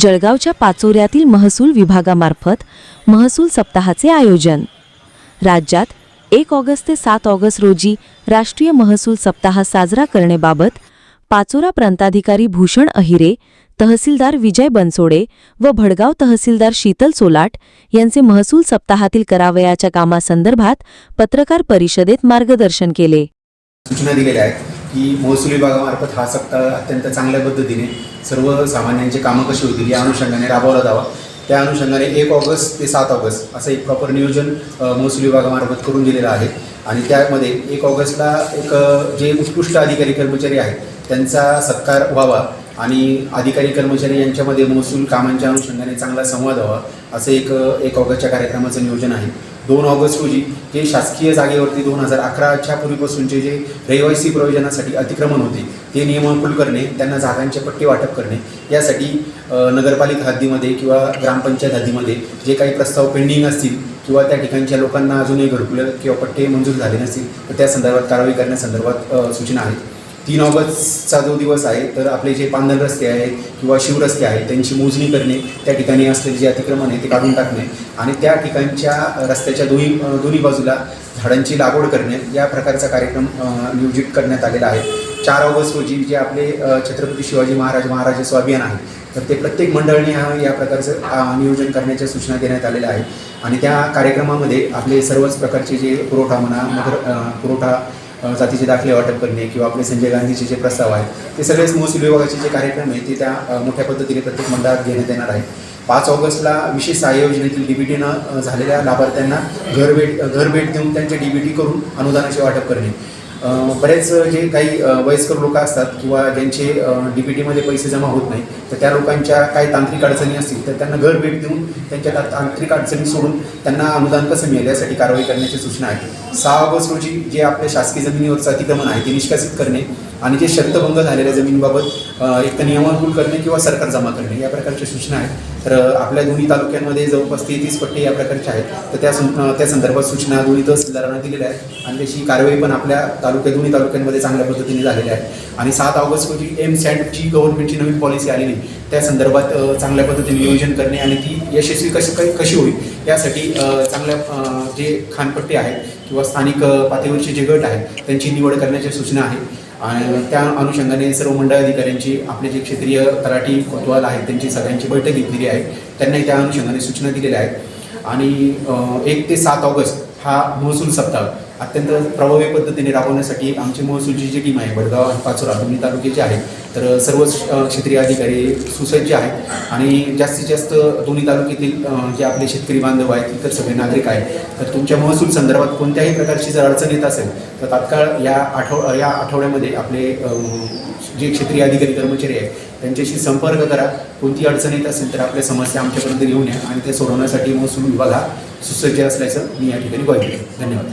जळगावच्या पाचोऱ्यातील महसूल विभागामार्फत महसूल सप्ताहाचे आयोजन. राज्यात एक ऑगस्ट ते सात ऑगस्ट रोजी राष्ट्रीय महसूल सप्ताह साजरा करण्याबाबत पाचोरा प्रांताधिकारी भूषण अहिरे तहसीलदार विजय बनसोडे व भडगाव तहसीलदार शीतल सोलाट यांचे महसूल सप्ताहातील करावयाच्या कामासंदर्भात पत्रकार परिषदेत मार्गदर्शन केले. सूचना दिलेल्या आहेत. की महसूल विभागामार्फत हा सप्ताह अत्यंत चांगल्या पद्धतीने सर्वसामान्यांची कामं कशी होतील या अनुषंगाने राबवला जावा. त्या अनुषंगाने एक ऑगस्ट ते सात ऑगस्ट असं एक प्रॉपर नियोजन महसूल विभागामार्फत करून दिलेलं आहे. आणि त्यामध्ये एक ऑगस्टला एक जे उत्कृष्ट अधिकारी कर्मचारी आहेत त्यांचा सत्कार व्हावा. आणि अधिकारी कर्मचारी यांच्यामध्ये महसूल कामांच्या अनुषंगाने चांगला संवाद व्हावा असं एक एक ऑगस्टच्या कार्यक्रमाचं नियोजन आहे. दोन ऑगस्ट रोजी जे शासकीय जागेवरती दोन हजार अकराच्या पूर्वीपासूनचे जे रहिवासी प्रयोजनासाठी अतिक्रमण होते ते नियमानुकूल करणे त्यांना जागांचे पट्टे वाटप करणे यासाठी नगरपालिका हद्दीमध्ये किंवा ग्रामपंचायत हद्दीमध्ये जे काही प्रस्ताव पेंडिंग असतील किंवा त्या ठिकाणच्या लोकांना अजूनही घरकुलं किंवा पट्टे मंजूर झाले नसतील तर त्या संदर्भात कारवाई करण्यासंदर्भात सूचना आहेत. तीन ऑगस्टचा जो दिवस आहे तर आपले जे पांधन रस्ते आहेत किंवा शिवरस्ते आहेत त्यांची मोजणी करणे त्या ठिकाणी असलेले जे अतिक्रमण आहे ते काढून टाकणे आणि त्या ठिकाणच्या रस्त्याच्या दोन्ही दोन्ही बाजूला झाडांची लागवड करणे या प्रकारचा कार्यक्रम नियोजित करण्यात आलेला आहे. चार ऑगस्ट रोजी जे आपले छत्रपती शिवाजी महाराज महाराजाचं अभियान आहे तर ते प्रत्येक मंडळाने हा या प्रकारचं नियोजन करण्याच्या सूचना देण्यात आलेल्या आहेत. आणि त्या कार्यक्रमामध्ये आपले सर्वच प्रकारचे जे पुरवठा म्हणा मगर पुरवठा जातीचे दाखले वाटप करणे किंवा आपले संजय गांधीचे जे प्रस्ताव आहेत ते सगळेच महसूल विभागाचे जे कार्यक्रम आहेत ते त्या मोठ्या पद्धतीने प्रत्येक मंडळात घेण्यात येणार आहे पाच ऑगस्टला विशेष सहाय्य योजनेतील डीबीटीनं झालेल्या लाभार्थ्यांना घर भेट घर भेट देऊन त्यांचे डीबीटी करून अनुदानाचे वाटप करणे. बरेच जे काही वयस्कर लोक असतात किंवा ज्यांचे डी पी टीमध्ये पैसे जमा होत नाही तर त्या लोकांच्या काही तांत्रिक अडचणी असतील तर त्यांना घर भेट देऊन त्यांच्या तांत्रिक अडचणी सोडून त्यांना अनुदान कसं मिळेल यासाठी कारवाई करण्याची सूचना आहे. सहा ऑगस्ट रोजी जे आपल्या शासकीय जमिनीवरचं अतिक्रमण आहे ते निष्कासित करणे आणि जे शर्तभंग झालेल्या जमिनीबाबत एक तर नियमानुकूल करणे किंवा सरकार जमा करणे या प्रकारच्या सूचना आहेत. तर आपल्या दोन्ही तालुक्यांमध्ये जवळपास तेहतीस पट्टे या प्रकारचे आहेत. तर त्या सं- त्या संदर्भात सूचना दोन्ही तहसीलदारांना दिलेल्या आहेत. आणि त्याची कारवाई पण आपल्या तालुक्या दोन्ही तालुक्यांमध्ये चांगल्या पद्धतीने झालेल्या आहे. आणि सात ऑगस्ट रोजी एम सँडची गव्हर्नमेंटची नवीन पॉलिसी आलेली. त्या संदर्भात चांगल्या पद्धतीने नियोजन करणे आणि ती यशस्वी कशी काही कशी होईल यासाठी चांगल्या जे खानपट्टे आहेत किंवा स्थानिक पातळीवरचे जे गट आहेत त्यांची निवड करण्याच्या सूचना आहेत आणि त्या अनुषंगाने सर्व मंडळ अधिकाऱ्यांची आपले जे क्षेत्रीय तलाठी कोतवाल आहेत त्यांची सगळ्यांची बैठक घेतलेली आहे. त्यांनाही त्या अनुषंगाने सूचना दिलेल्या आहेत. आणि एक ते सात ऑगस्ट हा महसूल सप्ताह. अत्यंत प्रभावी पद्धतीने राबवण्यासाठी आमची महसूलची जी टीम आहे बडगाव आणि पाचोरा दोन्ही तालुक्याची आहे तर सर्व क्षेत्रीय अधिकारी सुसज्ज आहेत आणि जास्तीत जास्त दोन्ही तालुक्यातील जे आपले शेतकरी बांधव आहेत इतर सगळे नागरिक आहेत तर तुमच्या महसूल संदर्भात कोणत्याही प्रकारची जर अडचण येत असेल तर तात्काळ या आठव या आठवड्यामध्ये आपले जे क्षेत्रीय अधिकारी कर्मचारी आहेत त्यांच्याशी संपर्क करा. कोणती अडचण येत असेल तर आपल्या समस्या आमच्यापर्यंत घेऊन या आणि ते सोडवण्यासाठी महसूल विभाग हा सुसज्ज असल्याचं मी या ठिकाणी ग्वाही धन्यवाद.